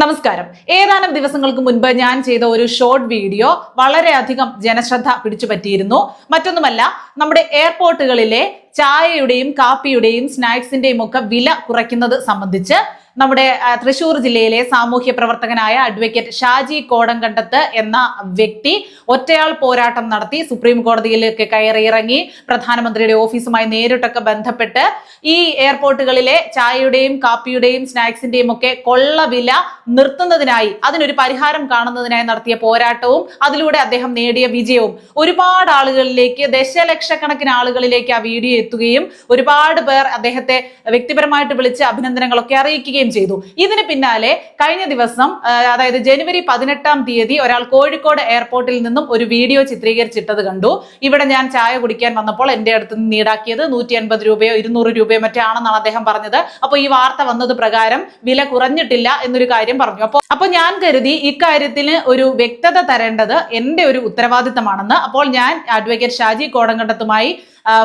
നമസ്കാരം. ഏതാനും ദിവസങ്ങൾക്ക് മുൻപ് ഞാൻ ചെയ്ത ഒരു ഷോർട്ട് വീഡിയോ വളരെയധികം ജനശ്രദ്ധ പിടിച്ചു പറ്റിയിരുന്നു. മറ്റൊന്നുമല്ല നമ്മുടെ എയർപോർട്ടുകളിലെ ചായയുടെയും കാപ്പിയുടെയും സ്നാക്സിന്റെയും ഒക്കെ വില കുറയ്ക്കുന്നത് സംബന്ധിച്ച് നമ്മുടെ തൃശൂർ ജില്ലയിലെ സാമൂഹ്യ പ്രവർത്തകനായ അഡ്വക്കേറ്റ് ഷാജി കോടംകണ്ടത്ത് എന്ന വ്യക്തി ഒറ്റയാൾ പോരാട്ടം നടത്തി സുപ്രീം കോടതിയിലേക്ക് കയറിയിറങ്ങി പ്രധാനമന്ത്രിയുടെ ഓഫീസുമായി നേരിട്ടൊക്കെ ബന്ധപ്പെട്ട് ഈ എയർപോർട്ടുകളിലെ ചായയുടെയും കാപ്പിയുടെയും സ്നാക്സിന്റെയും ഒക്കെ കൊള്ള വില നിർത്തുന്നതിനായി അതിനൊരു പരിഹാരം കാണുന്നതിനായി നടത്തിയ പോരാട്ടവും അതിലൂടെ അദ്ദേഹം നേടിയ വിജയവും ഒരുപാട് ആളുകളിലേക്ക് ദശലക്ഷക്കണക്കിന് ആളുകളിലേക്ക് ആ വീഡിയോ എത്തുകയും ഒരുപാട് പേർ അദ്ദേഹത്തെ വ്യക്തിപരമായിട്ട് വിളിച്ച് അഭിനന്ദനങ്ങളൊക്കെ അറിയിക്കുകയും ചെയ്തു. ഇതിന് പിന്നാലെ കഴിഞ്ഞ ദിവസം അതായത് ജനുവരി പതിനെട്ടാം തീയതി ഒരാൾ കോഴിക്കോട് എയർപോർട്ടിൽ നിന്നും ഒരു വീഡിയോ ചിത്രീകരിച്ചിട്ടത് കണ്ടു. ഇവിടെ ഞാൻ ചായ കുടിക്കാൻ വന്നപ്പോൾ എന്റെ അടുത്ത് നിന്ന് ഈടാക്കിയത് നൂറ്റി അൻപത് രൂപയോ ഇരുന്നൂറ് രൂപയോ മറ്റാണെന്നാണ് അദ്ദേഹം പറഞ്ഞത്. അപ്പോൾ ഈ വാർത്ത വന്നത് പ്രകാരം വില കുറഞ്ഞിട്ടില്ല എന്നൊരു കാര്യം പറഞ്ഞു. അപ്പോൾ അപ്പോൾ ഞാൻ കരുതി ഇക്കാര്യത്തിന് ഒരു വ്യക്തത തരേണ്ടത് എന്റെ ഒരു ഉത്തരവാദിത്തമാണെന്ന്. അപ്പോൾ ഞാൻ അഡ്വക്കേറ്റ് ഷാജി കോടങ്കണ്ടത്തുമായി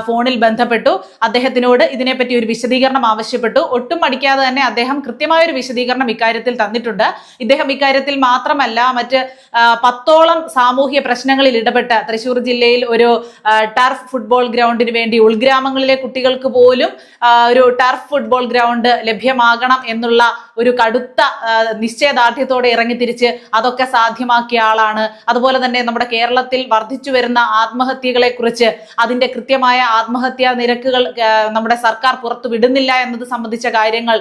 ഫോണിൽ ബന്ധപ്പെട്ടു. അദ്ദേഹത്തിനോട് ഇതിനെപ്പറ്റി ഒരു വിശദീകരണം ആവശ്യപ്പെട്ടു. ഒട്ടും മടിക്കാതെ തന്നെ അദ്ദേഹം കൃത്യമായ ഒരു വിശദീകരണം ഇക്കാര്യത്തിൽ തന്നിട്ടുണ്ട്. ഇദ്ദേഹം ഇക്കാര്യത്തിൽ മാത്രമല്ല മറ്റ് പത്തോളം സാമൂഹ്യ പ്രശ്നങ്ങളിൽ ഇടപെട്ട തൃശൂർ ജില്ലയിൽ ഒരു ടർഫ് ഫുട്ബോൾ ഗ്രൗണ്ടിന് വേണ്ടി ഉൾഗ്രാമങ്ങളിലെ കുട്ടികൾക്ക് പോലും ഒരു ടർഫ് ഫുട്ബോൾ ഗ്രൗണ്ട് ലഭ്യമാകണം എന്നുള്ള ഒരു കടുത്ത നിശ്ചയദാർഢ്യത്തോടെ നിശ്ചയദാർഢ്യത്തോടെ ഇറങ്ങിത്തിരിച്ച് അതൊക്കെ സാധ്യമാക്കിയ ആളാണ്. അതുപോലെ തന്നെ നമ്മുടെ കേരളത്തിൽ വർദ്ധിച്ചു വരുന്ന ആത്മഹത്യകളെ കുറിച്ച് അതിന്റെ കൃത്യമായ ആത്മഹത്യാ നിരക്കുകൾ നമ്മുടെ സർക്കാർ പുറത്തു വിടുന്നില്ല എന്നത് സംബന്ധിച്ച കാര്യങ്ങൾ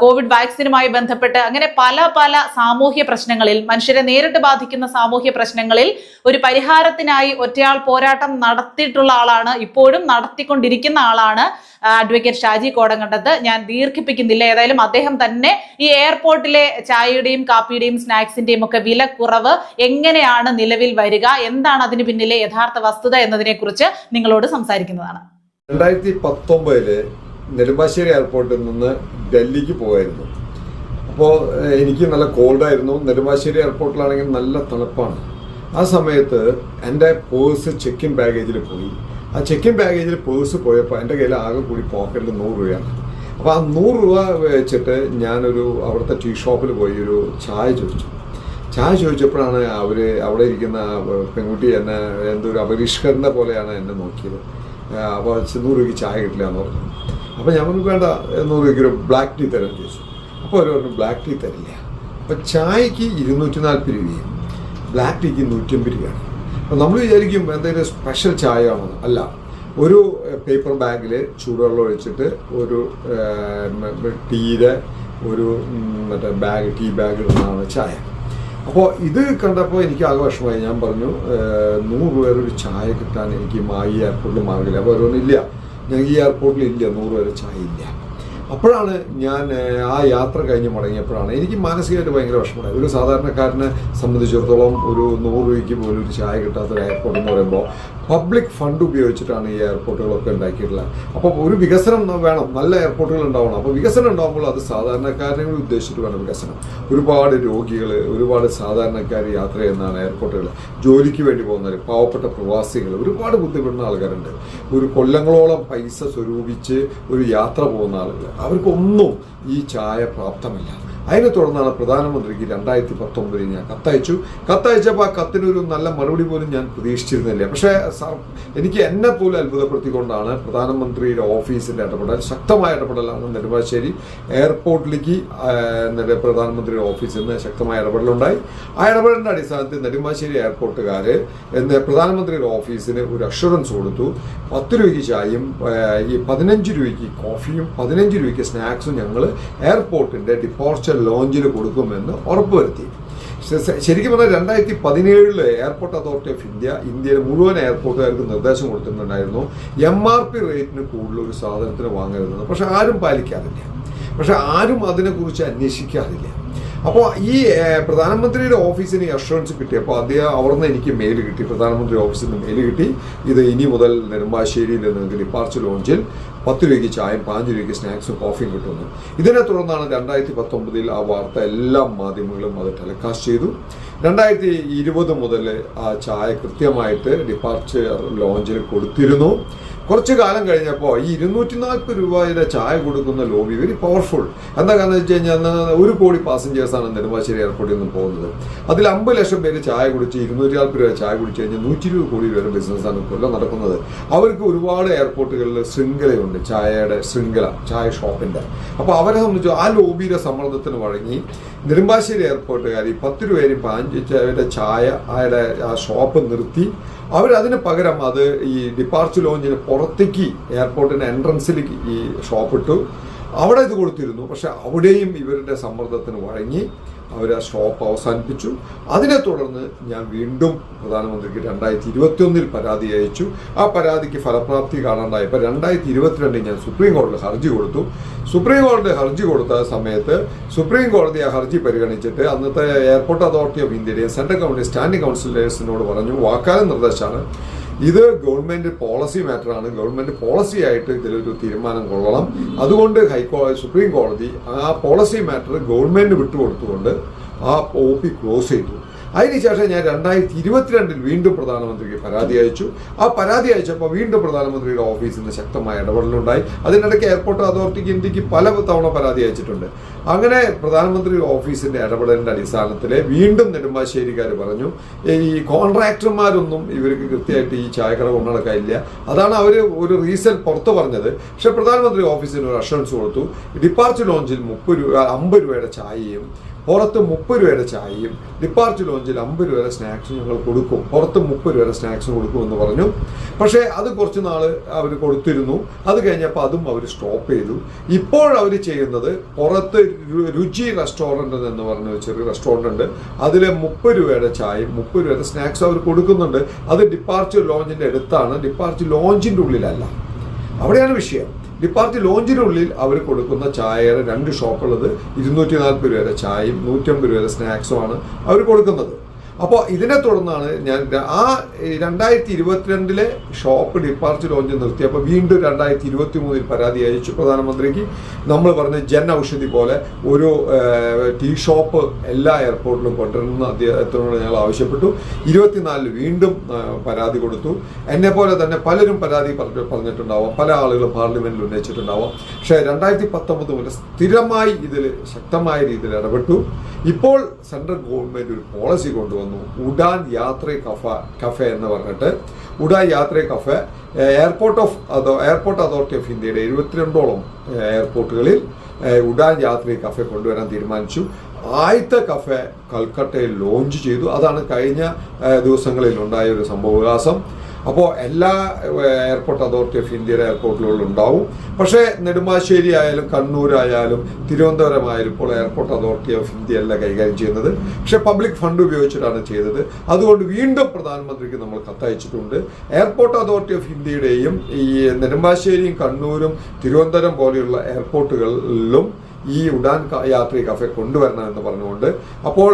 കോവിഡ് വാക്സിനുമായി ബന്ധപ്പെട്ട് അങ്ങനെ പല പല സാമൂഹ്യ പ്രശ്നങ്ങളിൽ മനുഷ്യരെ നേരിട്ട് ബാധിക്കുന്ന സാമൂഹ്യ പ്രശ്നങ്ങളിൽ ഒരു പരിഹാരത്തിനായി ഒറ്റയാൾ പോരാട്ടം നടത്തിയിട്ടുള്ള ആളാണ് ഇപ്പോഴും നടത്തിക്കൊണ്ടിരിക്കുന്ന ആളാണ് അഡ്വക്കേറ്റ് ഷാജി കോടങ്കണ്ടത്ത് ഞാൻ ദീർഘിപ്പിക്കുന്നില്ല. ഏതായാലും അദ്ദേഹം തന്നെ ഈ എയർപോർട്ടിലെ ചായയുടെയും കാപ്പിയുടെയും സ്നാക്സിന്റെയും ഒക്കെ വില കുറവ് എങ്ങനെയാണ് നിലവിൽ വരിക? എന്താണ് അതിന് പിന്നിലെ യഥാർത്ഥ വസ്തുത എന്നതിനെ കുറിച്ച് നിങ്ങളോട് സംസാരിക്കുന്നതാണ്. രണ്ടായിരത്തി പത്തൊമ്പതിൽ നെടുമ്പാശ്ശേരി എയർപോർട്ടിൽ നിന്ന് ഡൽഹിക്ക് പോകായിരുന്നു. അപ്പോൾ എനിക്ക് നല്ല കോൾഡായിരുന്നു നെടുമ്പാശ്ശേരി എയർപോർട്ടിലാണെങ്കിൽ നല്ല തണുപ്പാണ്. ആ സമയത്ത് എന്റെ പേഴ്സ് ചെക്കിൻ ബാഗേജിൽ പോയി. ആ ചെക്കിൻ ബാഗേജിൽ പേഴ്സ് പോയപ്പോൾ എന്റെ കയ്യിൽ ആകെ കൂടി പോക്കറ്റിൽ നൂറ് രൂപയാണ്. അപ്പോൾ ആ നൂറ് രൂപ വെച്ചിട്ട് ഞാനൊരു അവിടുത്തെ ടീ ഷോപ്പിൽ പോയി ഒരു ചായ ചോദിച്ചു. ചായ ചോദിച്ചപ്പോഴാണ് അവർ അവിടെ ഇരിക്കുന്ന പെൺകുട്ടി എന്നെ എന്തോ ഒരു അപരിഷ്കരണ പോലെയാണ് എന്നെ നോക്കിയത്. അപ്പോൾ നൂറ് രൂപയ്ക്ക് ചായ കിട്ടില്ല എന്ന് പറഞ്ഞു. അപ്പോൾ ഞാൻ പറഞ്ഞു വേണ്ട നൂറ് രൂപയ്ക്ക് ഒരു ബ്ലാക്ക് ടീ തരാൻ ചോദിച്ചു. അപ്പോൾ അവർ പറഞ്ഞു ബ്ലാക്ക് ടീ തരില്ല. അപ്പോൾ ചായക്ക് ഇരുന്നൂറ്റി നാൽപ്പത് രൂപയും ബ്ലാക്ക് ടീക്ക് നൂറ്റമ്പത് രൂപയാണ്. നമ്മൾ വിചാരിക്കും എന്തെങ്കിലും സ്പെഷ്യൽ ചായ ആണോ അല്ല ഒരു പേപ്പർ ബാഗിൽ ചൂടുവെള്ളം ഒഴിച്ചിട്ട് ഒരു ടീയുടെ ഒരു മറ്റേ ബാഗ് ടീ ബാഗ് ഇടുന്നതാണ് ചായ. അപ്പോൾ ഇത് കണ്ടപ്പോൾ എനിക്ക് ആകെ വിഷമമായി. ഞാൻ പറഞ്ഞു "ഏഹ്, നൂറ് രൂപ ഒരു ചായ കിട്ടാൻ എനിക്ക് ഈ എയർപോർട്ടിൽ മാർഗമില്ല അപ്പോൾ ഓരോന്നില്ല ഞങ്ങൾക്ക് ഈ എയർപോർട്ടിൽ ഇല്ല. നൂറ് പേര് ചായ ഇല്ല. അപ്പോഴാണ് ഞാൻ ആ യാത്ര കഴിഞ്ഞ് മടങ്ങിയപ്പോഴാണ് എനിക്ക് മാനസികമായിട്ട് ഭയങ്കര വിഷമമായി ഒരു സാധാരണക്കാരനെ സംബന്ധിച്ചിടത്തോളം ഒരു നൂറ് രൂപയ്ക്ക് പോലും ഒരു ചായ കിട്ടാത്ത ഒരു എയർപോർട്ട് എന്ന് പറയുമ്പോൾ പബ്ലിക് ഫണ്ട് ഉപയോഗിച്ചിട്ടാണ് ഈ എയർപോർട്ടുകളൊക്കെ ഉണ്ടാക്കിയിട്ടുള്ളത്. അപ്പോൾ ഒരു വികസനം വേണം. നല്ല എയർപോർട്ടുകൾ ഉണ്ടാവണം. അപ്പോൾ വികസനം ഉണ്ടാകുമ്പോൾ അത് സാധാരണക്കാരനെ ഉദ്ദേശിച്ചിട്ട് വേണം വികസനം. ഒരുപാട് രോഗികൾ ഒരുപാട് സാധാരണക്കാർ യാത്ര ചെയ്യുന്നതാണ് എയർപോർട്ടുകൾ. ജോലിക്ക് വേണ്ടി പോകുന്നവർ പാവപ്പെട്ട പ്രവാസികൾ ഒരുപാട് ബുദ്ധിമുട്ടുന്ന ആൾക്കാരുണ്ട്. ഒരു കൊല്ലങ്ങളോളം പൈസ സ്വരൂപിച്ച് ഒരു യാത്ര പോകുന്ന ആളുകൾ. അവർക്കൊന്നും ഈ ചായ പ്രാപ്തമല്ല. അതിനെ തുടർന്നാണ് പ്രധാനമന്ത്രിക്ക് രണ്ടായിരത്തി പത്തൊമ്പതിൽ ഞാൻ കത്തയച്ചു. കത്തയച്ചപ്പോൾ ആ കത്തിനൊരു നല്ല മറുപടി പോലും ഞാൻ പ്രതീക്ഷിച്ചിരുന്നില്ല. പക്ഷേ എനിക്ക് എന്നെ പോലും അത്ഭുതപ്പെടുത്തിക്കൊണ്ടാണ് പ്രധാനമന്ത്രിയുടെ ഓഫീസിന്റെ ഇടപെടൽ ശക്തമായ ഇടപെടലാണ് നെടുമ്പാശ്ശേരി എയർപോർട്ടിലേക്ക് പ്രധാനമന്ത്രിയുടെ ഓഫീസിൽ നിന്ന് ശക്തമായ ഇടപെടലുണ്ടായി. ആ ഇടപെടലിന്റെ അടിസ്ഥാനത്തിൽ നെടുമ്പാശ്ശേരി എയർപോർട്ടുകാർ എന്ന് പ്രധാനമന്ത്രിയുടെ ഓഫീസിന് ഒരു അഷുറൻസ് കൊടുത്തു. പത്ത് രൂപയ്ക്ക് ചായയും ഈ പതിനഞ്ച് രൂപയ്ക്ക് കോഫിയും പതിനഞ്ച് രൂപയ്ക്ക് സ്നാക്സും ഞങ്ങൾ എയർപോർട്ടിന്റെ ഡിപ്പോർച്ചർ ലോഞ്ചിൽ കൊടുക്കുമെന്ന് ഉറപ്പുവരുത്തി. ശരിക്കും പറഞ്ഞാൽ രണ്ടായിരത്തി പതിനേഴിൽ എയർപോർട്ട് അതോറിറ്റി ഓഫ് ഇന്ത്യ ഇന്ത്യയിലെ മുഴുവൻ എയർപോർട്ടുകാർക്ക് നിർദ്ദേശം കൊടുത്തിട്ടുണ്ടായിരുന്നു. എം ആർ പി റേറ്റിന് കൂടുതൽ ഒരു സാധനത്തിന് വാങ്ങരുതെന്ന്. പക്ഷെ ആരും പാലിക്കാറില്ല. പക്ഷെ ആരും അതിനെക്കുറിച്ച് അന്വേഷിക്കാറില്ല. അപ്പോൾ ഈ പ്രധാനമന്ത്രിയുടെ ഓഫീസിന് അഷുറൻസ് കിട്ടി. അപ്പോൾ അദ്ദേഹം അവിടുന്ന് എനിക്ക് മെയിൽ കിട്ടി. പ്രധാനമന്ത്രി ഓഫീസിൽ നിന്ന് മെയിൽ കിട്ടി. ഇത് ഇനി മുതൽ നെടുമ്പാശ്ശേരിയിൽ നിങ്ങൾക്ക് ഡിപ്പാർച്ചർ ലോഞ്ചിൽ പത്ത് രൂപയ്ക്ക് ചായയും പതിനഞ്ച് രൂപയ്ക്ക് സ്നാക്സും കോഫിയും കിട്ടുന്നു ഇതിനെ തുടർന്നാണ് രണ്ടായിരത്തി പത്തൊമ്പതിൽ ആ വാർത്ത എല്ലാ മാധ്യമങ്ങളും അത് ടെലികാസ്റ്റ് ചെയ്തു. രണ്ടായിരത്തി ഇരുപത് മുതൽ ആ ചായ കൃത്യമായിട്ട് ഡിപ്പാർച്ചർ ലോഞ്ചിൽ കൊടുത്തിരുന്നു. കുറച്ച് കാലം കഴിഞ്ഞപ്പോൾ ഈ ഇരുന്നൂറ്റി നാൽപ്പത് രൂപയുടെ ചായ കൊടുക്കുന്ന ലോബി വെരി പവർഫുൾ എന്താ കാരണം വെച്ച് കഴിഞ്ഞാൽ ഒരു കോടി പാസഞ്ചേഴ്സാണ് നെടുമ്പാശ്ശേരി എയർപോർട്ടിൽ നിന്ന് പോകുന്നത്. അതിൽ അമ്പത് ലക്ഷം പേര് ചായ കുടിച്ച് ഇരുന്നൂറ്റി നാൽപ്പത് രൂപ ചായ കുടിച്ച് കഴിഞ്ഞാൽ നൂറ്റി ഇരുപത് കോടി രൂപയുടെ ബിസിനസ്സാണ് കൊല്ലം നടക്കുന്നത്. അവർക്ക് ഒരുപാട് എയർപോർട്ടുകളിൽ ശൃംഖലയുണ്ട് ചായയുടെ ശൃംഖല ചായ ഷോപ്പിന്റെ അപ്പോൾ അവരെ സംബന്ധിച്ച് ആ ലോബിയുടെ സമ്മർദ്ദത്തിന് വഴങ്ങി നെടുമ്പാശ്ശേരി എയർപോർട്ടുകാർ ഈ പത്ത് രൂപയും പാഞ്ചിച്ച് അവരുടെ ചായ അയാളുടെ ആ ഷോപ്പ് നിർത്തി. അവരതിന് പകരം അത് ഈ ഡിപ്പാർച്ചർ ലോഞ്ചിന് പുറത്തേക്ക് എയർപോർട്ടിന്റെ എൻട്രൻസിലേക്ക് ഈ ഷോപ്പ് ഇട്ടു. അവിടെ ഇത് കൊടുത്തിരുന്നു. പക്ഷെ അവിടെയും ഇവരുടെ സമ്മർദ്ദത്തിന് വഴങ്ങി. അവർ ആ ഷോപ്പ് അവസാനിപ്പിച്ചു. അതിനെ തുടർന്ന് ഞാൻ വീണ്ടും പ്രധാനമന്ത്രിക്ക് രണ്ടായിരത്തി ഇരുപത്തിയൊന്നിൽ പരാതി അയച്ചു. ആ പരാതിക്ക് ഫലപ്രാപ്തി കാണാണ്ടായി ഇപ്പം രണ്ടായിരത്തി ഇരുപത്തിരണ്ടിൽ ഞാൻ സുപ്രീം കോടതിയിൽ ഹർജി കൊടുത്തു. സുപ്രീം കോടതി ഹർജി കൊടുത്ത സമയത്ത് സുപ്രീം കോടതി ആ ഹർജി പരിഗണിച്ചിട്ട് അന്നത്തെ എയർപോർട്ട് അതോറിറ്റി ഓഫ് ഇന്ത്യയുടെ സെൻട്രൽ ഗവൺമെന്റ് സ്റ്റാൻഡിംഗ് കൗൺസിലേഴ്സിനോട് പറഞ്ഞു വാക്കാലം നിർദ്ദേശമാണ്. ഇത് ഗവൺമെന്റ് പോളിസി മാറ്ററാണ് ഗവൺമെന്റ് പോളിസി ആയിട്ട് ഇതിലൊരു തീരുമാനം കൊള്ളണം. അതുകൊണ്ട് ഹൈക്കോടതി സുപ്രീം കോടതി ആ പോളിസി മാറ്റർ ഗവൺമെന്റ് വിട്ടുകൊടുത്തുകൊണ്ട് ആ ഒ പി ക്ലോസ് ചെയ്തു. അതിനുശേഷം ഞാൻ രണ്ടായിരത്തി ഇരുപത്തിരണ്ടിൽ വീണ്ടും പ്രധാനമന്ത്രിക്ക് പരാതി അയച്ചു. ആ പരാതി അയച്ചപ്പോൾ വീണ്ടും പ്രധാനമന്ത്രിയുടെ ഓഫീസിൽ നിന്ന് ശക്തമായ ഇടപെടലുണ്ടായി. അതിനിടയ്ക്ക് എയർപോർട്ട് അതോറിറ്റിക്ക് ഇന്ത്യയ്ക്ക് പല തവണ പരാതി അയച്ചിട്ടുണ്ട്. അങ്ങനെ പ്രധാനമന്ത്രിയുടെ ഓഫീസിന്റെ ഇടപെടലിന്റെ അടിസ്ഥാനത്തിൽ വീണ്ടും നെടുമ്പാശ്ശേരിക്കാർ പറഞ്ഞു ഈ കോൺട്രാക്ടർമാരൊന്നും ഇവർക്ക് കൃത്യമായിട്ട് ഈ ചായക്കട കൊണ്ടുനടക്കാനില്ല. അതാണ് അവർ ഒരു റീസൺ പുറത്തു പറഞ്ഞത്. പക്ഷെ പ്രധാനമന്ത്രി ഓഫീസിന് ഒരു അഷുറൻസ് കൊടുത്തു. ഡിപ്പാർച്ചർ ലോഞ്ചിൽ മുപ്പത് രൂപ അമ്പത് രൂപയുടെ ചായയും പുറത്ത് മുപ്പത് രൂപയുടെ ചായയും ഡിപ്പാർച്ചർ ലോഞ്ചിൽ അമ്പത് രൂപയുടെ സ്നാക്സ് ഞങ്ങൾ കൊടുക്കും. പുറത്ത് മുപ്പത് രൂപയുടെ സ്നാക്സ് കൊടുക്കുമെന്ന് പറഞ്ഞു. പക്ഷേ അത് കുറച്ച് നാൾ അവർ കൊടുത്തിരുന്നു. അത് കഴിഞ്ഞപ്പോൾ അതും അവർ സ്റ്റോപ്പ് ചെയ്തു. ഇപ്പോൾ അവർ ചെയ്യുന്നത് പുറത്ത് രുചി റെസ്റ്റോറന്റ് എന്ന് പറഞ്ഞ ചെറിയ റെസ്റ്റോറന്റ് ഉണ്ട്. അതിലെ മുപ്പത് രൂപയുടെ ചായയും മുപ്പത് രൂപയുടെ സ്നാക്സ് അവർ കൊടുക്കുന്നുണ്ട്. അത് ഡിപ്പാർച്ചർ ലോഞ്ചിന്റെ അടുത്താണ്. ഡിപ്പാർച്ചർ ലോഞ്ചിന്റെ ഉള്ളിലല്ല. അവിടെയാണ് വിഷയം. ഡിപ്പാർച്ചർ ലോഞ്ചിനുള്ളിൽ അവർ കൊടുക്കുന്ന ചായയുടെ രണ്ട് ഷോപ്പുള്ളത് ഇരുന്നൂറ്റി നാൽപ്പത് രൂപയുടെ ചായയും നൂറ്റമ്പത് രൂപയുടെ സ്നാക്സുമാണ് അവർ കൊടുക്കുന്നത്. അപ്പോൾ ഇതിനെ തുടർന്നാണ് ഞാൻ ആ രണ്ടായിരത്തി ഇരുപത്തിരണ്ടിലെ ഷോപ്പ് ഡിപ്പാർച്ചർ ലോഞ്ച് നിർത്തിയപ്പോൾ വീണ്ടും രണ്ടായിരത്തി ഇരുപത്തി മൂന്നിൽ പരാതി അയച്ചു പ്രധാനമന്ത്രിക്ക്. നമ്മൾ പറഞ്ഞ ജൻ ഔഷധി പോലെ ഒരു ടീ ഷോപ്പ് എല്ലാ എയർപോർട്ടിലും കൊണ്ടുവരണമെന്ന് അദ്ദേഹത്തിനോട് ഞങ്ങൾ ആവശ്യപ്പെട്ടു. ഇരുപത്തിനാലിൽ വീണ്ടും പരാതി കൊടുത്തു. എന്നെ പോലെ തന്നെ പലരും പരാതി പറഞ്ഞു പറഞ്ഞിട്ടുണ്ടാവാം. പല ആളുകളും പാർലമെന്റിൽ ഉന്നയിച്ചിട്ടുണ്ടാവാം. പക്ഷേ രണ്ടായിരത്തി പത്തൊമ്പത് മുതൽ സ്ഥിരമായി ഇതിൽ ശക്തമായ രീതിയിൽ ഇടപെട്ടു. ഇപ്പോൾ സെൻട്രൽ ഗവൺമെന്റ് ഒരു പോളിസി കൊണ്ടുവന്നു. ഉഡാൻ യാത്ര കഫ കഫ എന്ന് പറഞ്ഞിട്ട്. Udan Yatra cafe airport of അതോ എയർപോർട്ട് അതോറിറ്റി ഓഫ് ഇന്ത്യയുടെ എഴുപത്തിരണ്ടോളം എയർപോർട്ടുകളിൽ ഉഡാൻ യാത്രി കഫ കൊണ്ടുവരാൻ തീരുമാനിച്ചു. ആദ്യത്തെ കഫ കൽക്കട്ടയിൽ ലോഞ്ച് ചെയ്തു. അതാണ് കഴിഞ്ഞ ദിവസങ്ങളിൽ ഉണ്ടായ ഒരു സംഭവവികാസം. അപ്പോൾ എല്ലാ എയർപോർട്ട് അതോറിറ്റി ഓഫ് ഇന്ത്യയുടെ എയർപോർട്ടുകളിലും ഉണ്ടാവും പക്ഷേ നെടുമ്പാശ്ശേരി ആയാലും കണ്ണൂരായാലും തിരുവനന്തപുരം ആയാലും ഇപ്പോൾ എയർപോർട്ട് അതോറിറ്റി ഓഫ് ഇന്ത്യ അല്ല കൈകാര്യം ചെയ്യുന്നത്. പക്ഷേ പബ്ലിക് ഫണ്ട് ഉപയോഗിച്ചിട്ടാണ് ചെയ്തത്. അതുകൊണ്ട് വീണ്ടും പ്രധാനമന്ത്രിക്ക് നമ്മൾ കത്തയച്ചിട്ടുണ്ട്. എയർപോർട്ട് അതോറിറ്റി ഓഫ് ഇന്ത്യയുടെയും ഈ നെടുമ്പാശ്ശേരിയും കണ്ണൂരും തിരുവനന്തപുരം പോലെയുള്ള എയർപോർട്ടുകളിലും ഈ ഉഡാൻ യാത്രി കഫേ കൊണ്ടുവരണം എന്ന് പറഞ്ഞുകൊണ്ട് അപ്പോൾ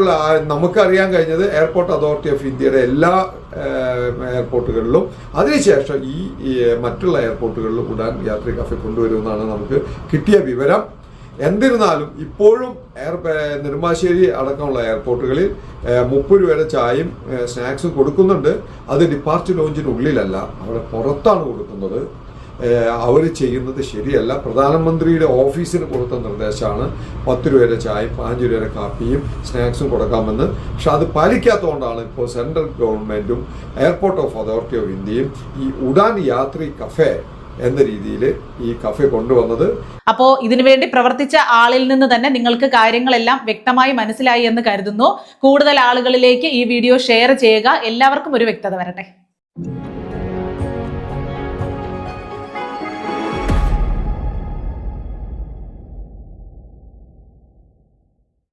നമുക്കറിയാൻ കഴിഞ്ഞത് എയർപോർട്ട് അതോറിറ്റി ഓഫ് ഇന്ത്യയുടെ എല്ലാ എയർപോർട്ടുകളിലും. അതിനുശേഷം ഈ മറ്റുള്ള എയർപോർട്ടുകളിലും ഉഡാൻ യാത്രി കഫെ കൊണ്ടുവരുമെന്നാണ് നമുക്ക് കിട്ടിയ വിവരം. എന്നിരുന്നാലും ഇപ്പോഴും എയർ നെടുമ്പാശ്ശേരി അടക്കമുള്ള എയർപോർട്ടുകളിൽ മുപ്പത് രൂപയുടെ ചായയും സ്നാക്സും കൊടുക്കുന്നുണ്ട്. അത് ഡിപ്പാർച്ചർ ലോഞ്ചിനുള്ളിലല്ല അവിടെ പുറത്താണ് കൊടുക്കുന്നത്. അവർ ചെയ്യുന്നത് ശരിയല്ല. പ്രധാനമന്ത്രിയുടെ ഓഫീസിന് കൊടുത്ത നിർദ്ദേശമാണ് പത്ത് രൂപയുടെ ചായയും പതിനഞ്ച് രൂപയുടെ കാപ്പിയും സ്നാക്സും കൊടുക്കാമെന്ന്. പക്ഷെ അത് പാലിക്കാത്തതുകൊണ്ടാണ് ഇപ്പോൾ സെൻട്രൽ ഗവൺമെന്റും എയർപോർട്ട് ഓഫ് അതോറിറ്റി ഓഫ് ഇന്ത്യയും ഈ ഉഡാൻ യാത്രി കഫേ എന്ന രീതിയിൽ ഈ കഫേ കൊണ്ടുവന്നത്. അപ്പോ ഇതിനുവേണ്ടി പ്രവർത്തിച്ച ആളിൽ നിന്ന് തന്നെ നിങ്ങൾക്ക് കാര്യങ്ങളെല്ലാം വ്യക്തമായി മനസ്സിലായി എന്ന് കരുതുന്നു. കൂടുതൽ ആളുകളിലേക്ക് ഈ വീഡിയോ ഷെയർ ചെയ്യുക. എല്ലാവർക്കും ഒരു വ്യക്തത വരട്ടെ.